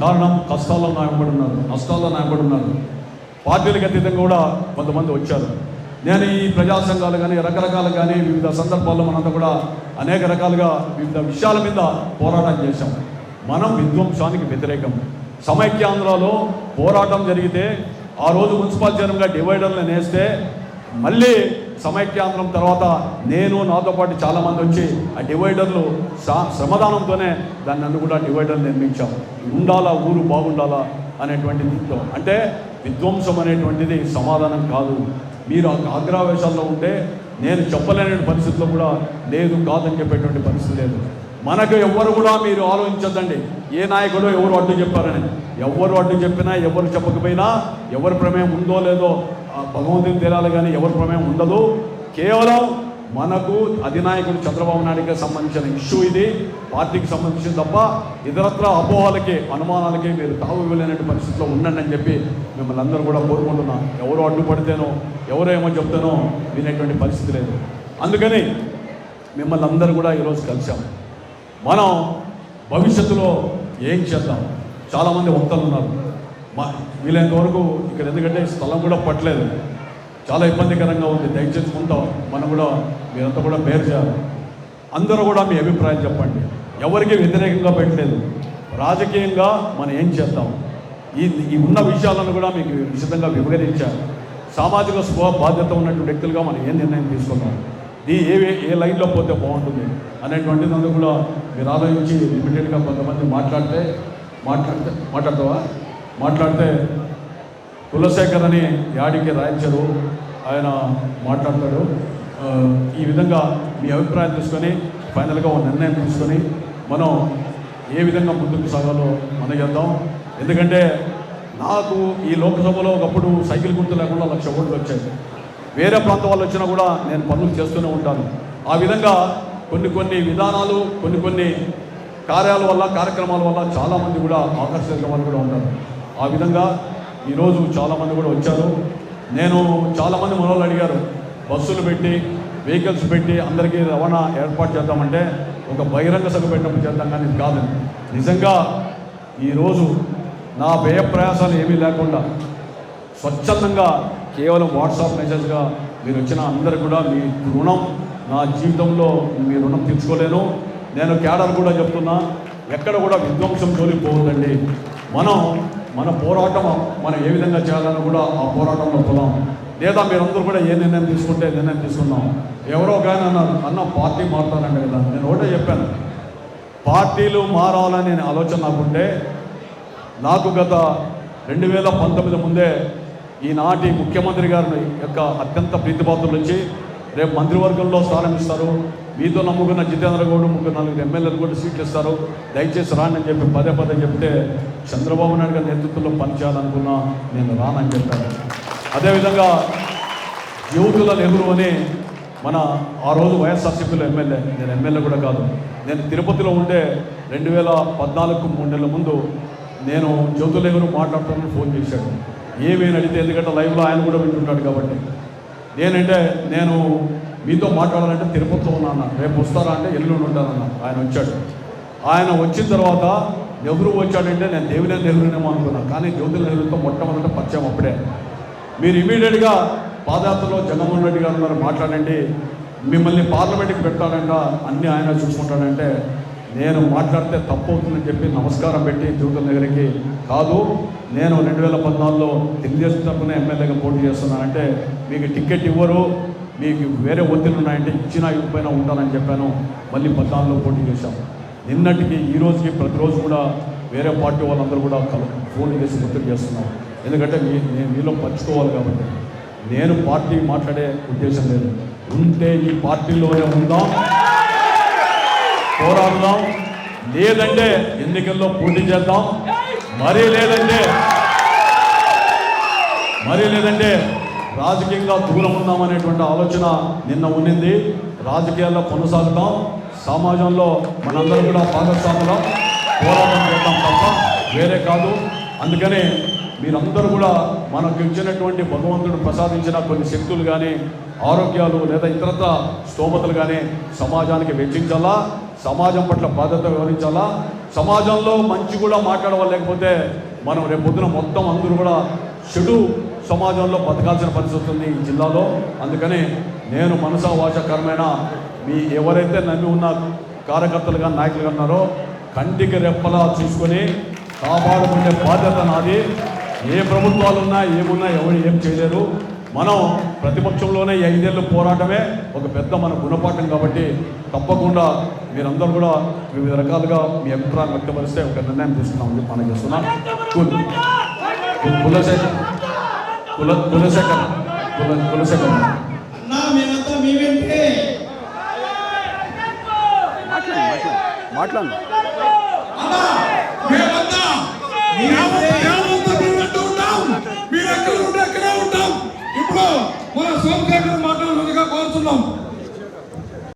కారణం కష్టాల్లో నాయబడి ఉన్నారు నష్టాల్లో నాయబడి ఉన్నారు. పార్టీలకు అతీతంగా కూడా కొంతమంది వచ్చారు. నేను ఈ ప్రజా సంఘాలు కానీ రకరకాలు కానీ వివిధ సందర్భాల్లో మనంతా కూడా అనేక రకాలుగా వివిధ విషయాల మీద పోరాటం చేశాం. మనం విధ్వంసానికి వ్యతిరేకం. సమైక్యాంధ్రలో పోరాటం జరిగితే ఆ రోజు మున్సిపల్ చైర్మన్గా డివైడర్లు నేస్తే మళ్ళీ సమైక్యాంధ్రం తర్వాత నేను నాతో పాటు చాలామంది వచ్చి ఆ డివైడర్లు సా- శ్రమదానంతోనే దాన్ని అన్ని కూడా డివైడర్ నిర్మించాం. ఉండాలా ఊరు బాగుండాలా అనేటువంటి దీంతో అంటే విధ్వంసం అనేటువంటిది సమాధానం కాదు. మీరు ఆ ఆగ్రావేశాల్లో ఉంటే నేను చెప్పలేని పరిస్థితిలో కూడా లేదు కాదని చెప్పేటువంటి పరిస్థితి లేదు. మనకు ఎవ్వరు కూడా మీరు ఆలోచించద్దండి. ఏ నాయకుడు ఎవరు అడ్డు చెప్పారని. ఎవరు అడ్డు చెప్పినా ఎవరు చెప్పకపోయినా ఎవరి ప్రమేయం ఉందో లేదో భగవంతుని తెలియాలి కానీ ఎవరి ప్రమేయం ఉండదు. కేవలం మనకు అధినాయకుడు చంద్రబాబు నాయుడుకి సంబంధించిన ఇష్యూ ఇది. పార్టీకి సంబంధించిన తప్ప ఇతరత్ర అపోహలకి అనుమానాలకి మీరు తావు ఇవ్వలేనటువంటి పరిస్థితిలో ఉండండి అని చెప్పి మిమ్మల్ని అందరూ కూడా కోరుకుంటున్నాం. ఎవరు అడ్డుపడితేనో ఎవరో ఏమో చెప్తేనో వినేటువంటి పరిస్థితి లేదు. అందుకని మిమ్మల్ని అందరూ కూడా ఈరోజు కలిసాం మనం భవిష్యత్తులో ఏం చేద్దాం? చాలామంది వక్తలు ఉన్నారు. మా వీలైనంత వరకు ఇక్కడ ఎందుకంటే స్థలం కూడా పట్టలేదు. చాలా ఇబ్బందికరంగా ఉంది. దయచేసి ఉంటాం మనం కూడా మీరంతా కూడా బేర్ చేయాలి. అందరూ కూడా మీ అభిప్రాయం చెప్పండి. ఎవరికి వ్యతిరేకంగా పెట్టలేదు. రాజకీయంగా మనం ఏం చేద్దాం? ఈ ఈ ఉన్న విషయాలను కూడా మీకు విశదంగా వివరించారు సామాజిక స్వ బాధ్యత ఉన్నటువంటి వ్యక్తులుగా మనం ఏం నిర్ణయం తీసుకున్నాం? ఈ ఏ ఏ లైన్లో పోతే బాగుంటుంది? అనేటువంటిది అందుకు కూడా మీరు ఆలోచించి లిమిటెడ్గా కొంతమంది మాట్లాడితే మాట్లాడితే మాట్లాడతావా? మాట్లాడితే కులశేఖర్ అని యాడికి రాయించారు. ఆయన మాట్లాడతాడు. ఈ విధంగా మీ అభిప్రాయం తీసుకొని ఫైనల్గా ఒక నిర్ణయం తీసుకొని మనం ఏ విధంగా ముందుకు సాగాలో మనం చేద్దాం. ఎందుకంటే నాకు ఈ లోక్సభలో ఒకప్పుడు సైకిల్ గుర్తు లేకుండా లక్ష ఓట్లు వచ్చాయి. వేరే ప్రాంతం వాళ్ళు వచ్చినా కూడా నేను పనులు చేస్తూనే ఉంటాను. ఆ విధంగా కొన్ని కొన్ని విధానాలు కొన్ని కొన్ని కార్యాల వల్ల కార్యక్రమాల వల్ల చాలామంది కూడా ఆకర్షించడం వాళ్ళు కూడా ఉంటారు. ఆ విధంగా ఈరోజు చాలామంది కూడా వచ్చారు. నేను చాలామంది మనోళ్ళు అడిగారు బస్సులు పెట్టి వెహికల్స్ పెట్టి అందరికీ రవాణా ఏర్పాటు చేద్దామంటే ఒక బహిరంగ సభ పెట్టినప్పుడు చేద్దాం కానీ కాదు. నిజంగా ఈరోజు నా వ్యయ ప్రయాసాలు ఏమీ లేకుండా స్వచ్ఛందంగా కేవలం వాట్సాప్ మెసేజ్గా మీరు వచ్చిన అందరు కూడా మీ రుణం నా జీవితంలో మీ రుణం తీర్చుకోలేను. నేను క్యాడర్ కూడా చెప్తున్నా ఎక్కడ కూడా విధ్వంసం జోలికి పోవద్దండి. మనం మన పోరాటం మనం ఏ విధంగా చేయాలని కూడా ఆ పోరాటంలో పోదాం. లేదా మీరందరూ కూడా ఏ నిర్ణయం తీసుకుంటే నిర్ణయం తీసుకుందాం. ఎవరో కానీ అన్నారు అన్న పార్టీ మారుతానంటే కదా. నేను ఒకటే చెప్పాను. పార్టీలు మారాలని ఆలోచన నాకుంటే నాకు గత రెండు వేల పంతొమ్మిది ముందే ఈనాటి ముఖ్యమంత్రి గారిని యొక్క అత్యంత ప్రీతిపాత్రులు వచ్చి రేపు మంత్రివర్గంలో స్థానం ఇస్తారు మీతో నమ్ముకున్న జితేంద్ర గౌడ్ ముగ్గురు నలుగురు ఎమ్మెల్యేలు కూడా సీట్లు ఇస్తారు. దయచేసి రాని అని చెప్పి పదే పదే చెప్తే చంద్రబాబు నాయుడు గారి నేతృత్వంలో పనిచేయాలనుకున్నా నేను రానని చెప్పాను. అదేవిధంగా యువతుల నెహ్రూ అని మన ఆ రోజు వైఎస్ఆర్సీపీలో ఎమ్మెల్యే నేను ఎమ్మెల్యే కూడా కాదు. నేను తిరుపతిలో ఉంటే రెండు వేల పద్నాలుగు మూడు నెలల ముందు నేను జ్యోతుల నెహ్రూ మాట్లాడుతానని ఫోన్ చేశాడు. ఏమేమి అడిగితే ఎందుకంటే లైవ్లో ఆయన కూడా వింటుంటాడు కాబట్టి. నేనంటే నేను మీతో మాట్లాడాలంటే తిరుపతిలో ఉన్నాను. రేపు వస్తారా అంటే ఎల్లుండి ఉంటానన్న. ఆయన వచ్చాడు. ఆయన వచ్చిన తర్వాత నెహ్రూ వచ్చాడంటే నేను దేవుని నెహ్రూనేమో అనుకున్నాను కానీ జ్యోతిల నెహ్రూతో మొట్టమొదట పరిచయం అప్పుడే. మీరు ఇమీడియట్గా పాదయాత్రలో జగన్మోహన్ రెడ్డి గారు ఉన్నారు. మాట్లాడండి. మిమ్మల్ని పార్లమెంట్కి పెడతాడంట అన్ని ఆయన చూసుకుంటాడంటే నేను మాట్లాడితే తప్పు అవుతుందని చెప్పి నమస్కారం పెట్టి జ్యోతుల దగ్గరికి కాదు నేను రెండు వేల పద్నాలుగులో తెలుగుదేశం తరఫున ఎమ్మెల్యేగా పోటీ చేస్తున్నానంటే మీకు టికెట్ ఇవ్వరు. మీకు వేరే ఒత్తిళ్ళు ఉన్నాయంటే ఇచ్చినా ఇవ్వకపోయినా ఉంటానని చెప్పాను. మళ్ళీ పద్నాలుగులో పోటీ చేశాం. నిన్నటికి ఈ రోజుకి ప్రతిరోజు కూడా వేరే పార్టీ వాళ్ళందరూ కూడా కల- ఫోన్ చేసి ఒత్తిడి చేస్తున్నాం. ఎందుకంటే మీ నేను మీలో పంచుకోవాలి కాబట్టి. నేను పార్టీ మాట్లాడే ఉద్దేశం లేదు. ఉంటే ఈ పార్టీలోనే ఉందాం పోరాడుదాం. లేదంటే ఎన్నికల్లో పోటీ చేద్దాం. మరీ లేదంటే మరీ లేదంటే రాజకీయంగా దూరం ఉన్నాం అనేటువంటి ఆలోచన నిన్న ఉన్నింది. రాజకీయాల్లో కొనసాగుతాం. సమాజంలో మనందరం కూడా భాగస్వాములం. పోరాటం చేద్దాం తప్ప వేరే కాదు. అందుకనే మీరందరూ కూడా మనకు ఇచ్చినటువంటి భగవంతుడు ప్రసాదించిన కొన్ని శక్తులు కానీ ఆరోగ్యాలు లేదా ఇతరత్ర స్తోమతలు కానీ సమాజానికి వెచ్చించాలా? సమాజం పట్ల బాధ్యత వివరించాలా సమాజంలో మంచి కూడా మాట్లాడవాలి లేకపోతే మనం రేపు పొద్దున మొత్తం అందరూ కూడా చెడు సమాజంలో బతకాల్సిన పరిస్థితి ఉంది ఈ జిల్లాలో అందుకని నేను మనసా వాచకరమైన మీ ఎవరైతే నమ్మి ఉన్న కార్యకర్తలుగా నాయకులుగా ఉన్నారో కంటికి రెప్పలా చూసుకొని కాపాడుకునే బాధ్యత నాది ఏ ప్రభుత్వాలు ఉన్నా ఏమున్నా ఎవరు ఏం చేయలేరు మనం ప్రతిపక్షంలోనే ఐదేళ్ళు పోరాటమే ఒక పెద్ద మన గుణపాఠం కాబట్టి తప్పకుండా మీరందరూ కూడా వివిధ రకాలుగా మీ అభిప్రాయం వ్యక్తపరిస్తే ఒక నిర్ణయం తీసుకున్నామని మనం చేస్తున్నాం కుల్ కుల్- కులశేఖర్ కుల కులశేఖర్ కుల కులశేఖర్ అన్నా మేమంతా మీ వెంటే. మాట్లాడు మాట్లాడు. మాట్లాడు.